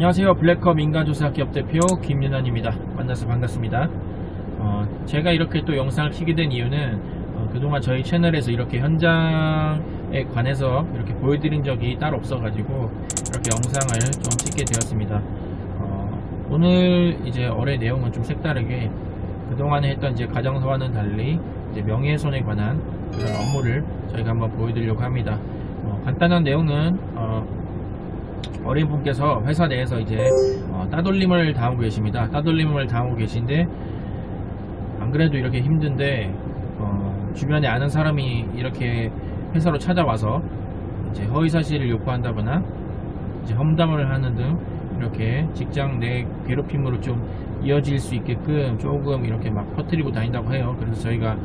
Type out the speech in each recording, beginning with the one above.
안녕하세요. 블랙컵 인간조사 기업 대표 김윤환입니다. 만나서 반갑습니다. 어, 제가 이렇게 또 영상을 키게 된 이유는 어, 그동안 저희 채널에서 이렇게 현장에 관해서 이렇게 보여드린 적이 따로 없어가지고 이렇게 영상을 좀 찍게 되었습니다. 어, 오늘 이제 어뢰 내용은 좀 색다르게 그동안에 했던 이제 가정서와는 달리 이제 명예훼손에 관한 그런 업무를 저희가 한번 보여드리려고 합니다. 어, 간단한 내용은 어, 어린 분께서 회사 내에서 이제 어, 따돌림을 당하고 계십니다. 따돌림을 당하고 계신데 안 그래도 이렇게 힘든데 어, 주변에 아는 사람이 이렇게 회사로 찾아와서 이제 허위 사실을 요구한다거나 이제 험담을 하는 등 이렇게 직장 내 괴롭힘으로 좀 이어질 수 있게끔 조금 이렇게 막 퍼뜨리고 다닌다고 해요. 그래서 저희가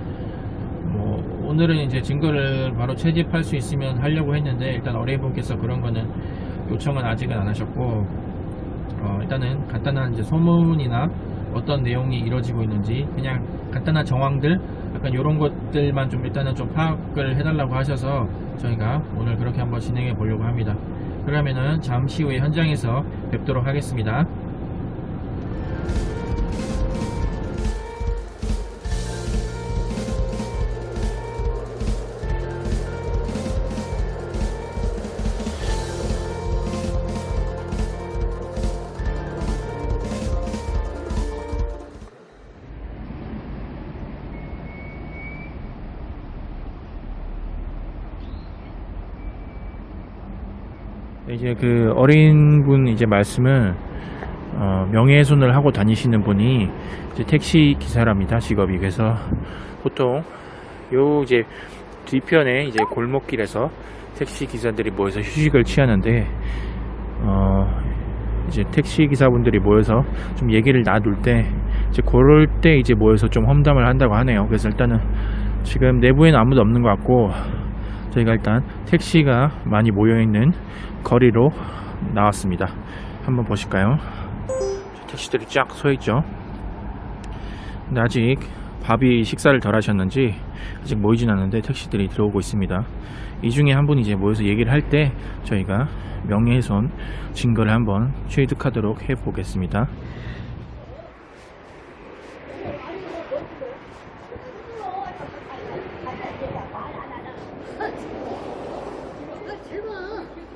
뭐 오늘은 이제 증거를 바로 채집할 수 있으면 하려고 했는데 일단 어뢰분께서 그런 거는 요청은 아직은 안 하셨고 어, 일단은 간단한 이제 소문이나 어떤 내용이 이루어지고 있는지 그냥 간단한 정황들 약간 이런 것들만 좀 일단은 좀 파악을 해달라고 하셔서 저희가 오늘 그렇게 한번 진행해 보려고 합니다. 그러면은 잠시 후에 현장에서 뵙도록 하겠습니다. 이제 그 어린 분 이제 말씀을 어, 명예훼손을 하고 다니시는 분이 이제 택시 기사랍니다 직업이. 그래서 보통 요 이제 뒤편에 이제 골목길에서 택시 기사들이 모여서 휴식을 취하는데 어 이제 택시 기사분들이 모여서 좀 얘기를 나눌 때 이제 그럴 때 이제 모여서 좀 험담을 한다고 하네요. 그래서 일단은 지금 내부에는 아무도 없는 것 같고 저희가 일단 택시가 많이 모여있는 거리로 나왔습니다. 한번 보실까요? 택시들이 쫙 서있죠. 근데 아직 밥이 식사를 덜 하셨는지 아직 모이진 않는데 택시들이 들어오고 있습니다. 이 중에 한 분이 이제 모여서 얘기를 할 때 저희가 명예훼손 증거를 한번 취득하도록 해보겠습니다.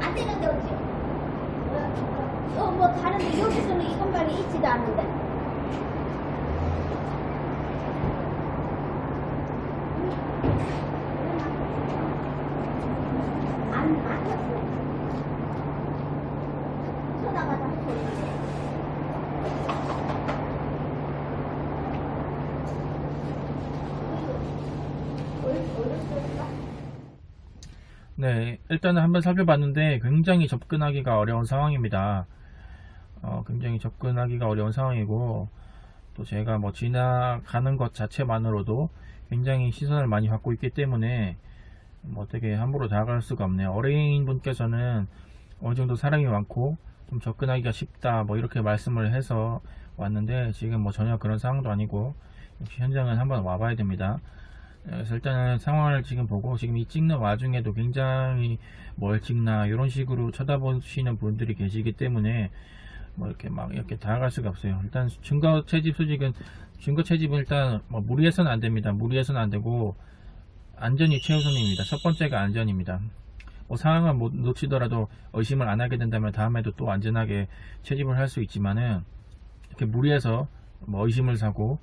안 되는데 어찌? 어, 뭐 다른데 여기서는 이 어렸을까? 네, 일단은 한번 살펴봤는데 굉장히 접근하기가 어려운 상황입니다. 어, 굉장히 접근하기가 어려운 상황이고 또 제가 뭐 지나가는 것 자체만으로도 굉장히 시선을 많이 받고 있기 때문에 뭐 어떻게 함부로 다가갈 수가 없네요. 어린이 분께서는 어느 정도 사람이 많고 좀 접근하기가 쉽다 뭐 이렇게 말씀을 해서 왔는데 지금 뭐 전혀 그런 상황도 아니고 역시 현장은 한번 와봐야 됩니다. 그래서 일단은 상황을 지금 보고 지금 이 찍는 와중에도 굉장히 뭘 찍나 이런 식으로 쳐다보시는 분들이 계시기 때문에 뭐 이렇게 막 이렇게 다가갈 수가 없어요. 일단 증거 채집 수직은 증거 채집은 일단 뭐 무리해서는 안 됩니다. 무리해서는 안 되고 안전이 최우선입니다. 첫 번째가 안전입니다. 뭐 상황을 못 놓치더라도 의심을 안 하게 된다면 다음에도 또 안전하게 채집을 할 수 있지만은 이렇게 무리해서 뭐 의심을 사고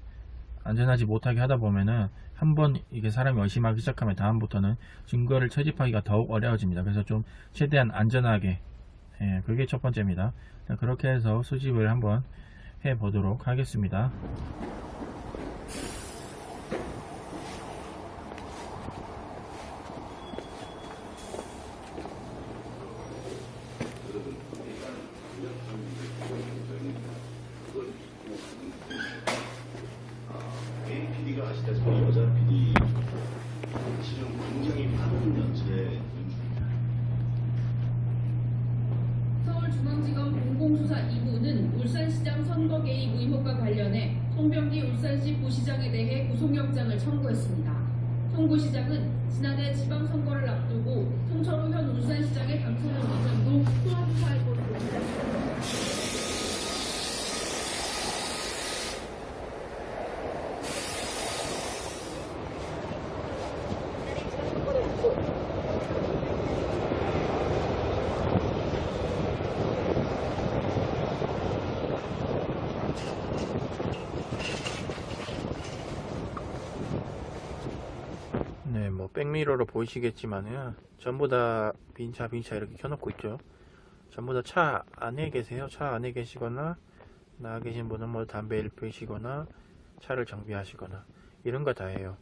안전하지 못하게 하다 보면은 한번 이게 사람이 의심하기 시작하면 다음부터는 증거를 채집하기가 더욱 어려워집니다. 그래서 좀 최대한 안전하게 예, 그게 첫 번째입니다. 자, 그렇게 해서 수집을 한번 해 보도록 하겠습니다. PD가 아시다시피 여자 PD 실은 굉장히 빠른 연출의 연출입니다. 서울중앙지검 2부는 울산시장 선거 개입 의혹과 관련해 송병기 울산시 부시장에 대해 구속영장을 청구했습니다. 송 부시장은 지난해 지방선거를 앞두고 송철호 현 울산시장의 당선을 위장으로 수사할 것으로 백미러로 보이시겠지만은 전부 다 빈차 빈차 이렇게 켜놓고 있죠. 전부 다 차 안에 계세요. 차 안에 계시거나 나와 계신 분은 뭐 담배를 피시거나 차를 정비하시거나 이런 거 다 해요.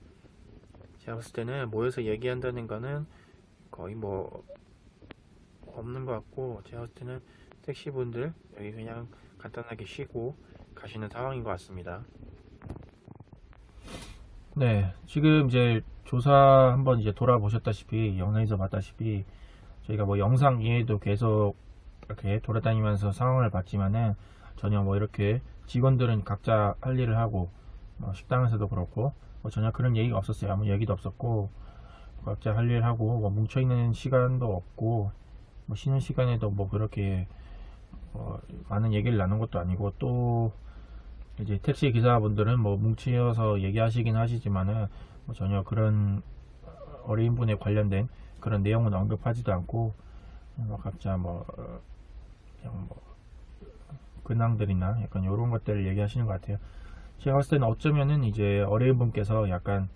제가 봤을 때는 모여서 얘기한다는 거는 거의 뭐 없는 것 같고 제가 봤을 때는 택시분들 여기 그냥 간단하게 쉬고 가시는 상황인 것 같습니다. 네, 지금 이제 조사 한번 이제 돌아보셨다시피 영상에서 봤다시피 저희가 뭐 영상 이외에도 계속 이렇게 돌아다니면서 상황을 봤지만은 전혀 뭐 이렇게 직원들은 각자 할 일을 하고 뭐 식당에서도 그렇고 뭐 전혀 그런 얘기가 없었어요. 아무 얘기도 없었고 각자 할 일 하고 뭐 뭉쳐 있는 시간도 없고 뭐 쉬는 시간에도 뭐 그렇게 어 많은 얘기를 나눈 것도 아니고 또 이제 택시 기사분들은 뭐 뭉치어서 얘기하시긴 하시지만은 뭐 전혀 그런 어려운 분에 관련된 그런 내용은 언급하지도 않고 뭐 각자 뭐 어, 그냥 뭐 근황들이나 약간 이런 것들을 얘기하시는 것 같아요. 제가 봤을 때는 어쩌면은 이제 어려운 분께서 약간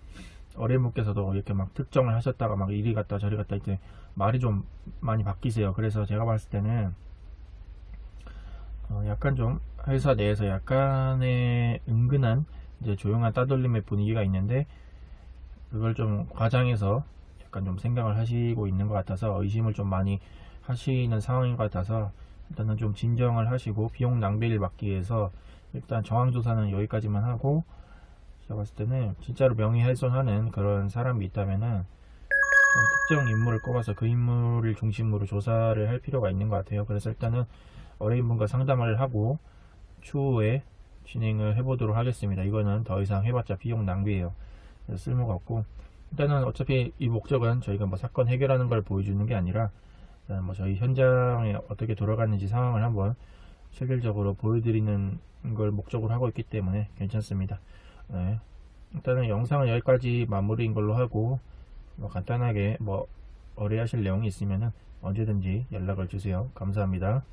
어려운 분께서도 이렇게 막 특정을 하셨다가 막 이리 갔다 저리 갔다 이제 말이 좀 많이 바뀌세요. 그래서 제가 봤을 때는 어, 약간 좀 회사 내에서 약간의 은근한 이제 조용한 따돌림의 분위기가 있는데 그걸 좀 과장해서 약간 좀 생각을 하시고 있는 것 같아서 의심을 좀 많이 하시는 상황인 것 같아서 일단은 좀 진정을 하시고 비용 낭비를 막기 위해서 일단 정황 조사는 여기까지만 하고 제가 봤을 때는 진짜로 명예훼손하는 그런 사람이 있다면은 특정 인물을 꼽아서 그 인물을 중심으로 조사를 할 필요가 있는 것 같아요. 그래서 일단은 어려운 분과 상담을 하고 추후에 진행을 해보도록 하겠습니다. 이거는 더 이상 해봤자 비용 낭비예요. 그래서 쓸모가 없고 일단은 어차피 이 목적은 저희가 뭐 사건 해결하는 걸 보여주는 게 아니라 뭐 저희 현장에 어떻게 돌아가는지 상황을 한번 실질적으로 보여드리는 걸 목적으로 하고 있기 때문에 괜찮습니다. 네. 일단은 영상은 여기까지 마무리인 걸로 하고 뭐 간단하게 뭐 의뢰하실 내용이 있으면은 언제든지 연락을 주세요. 감사합니다.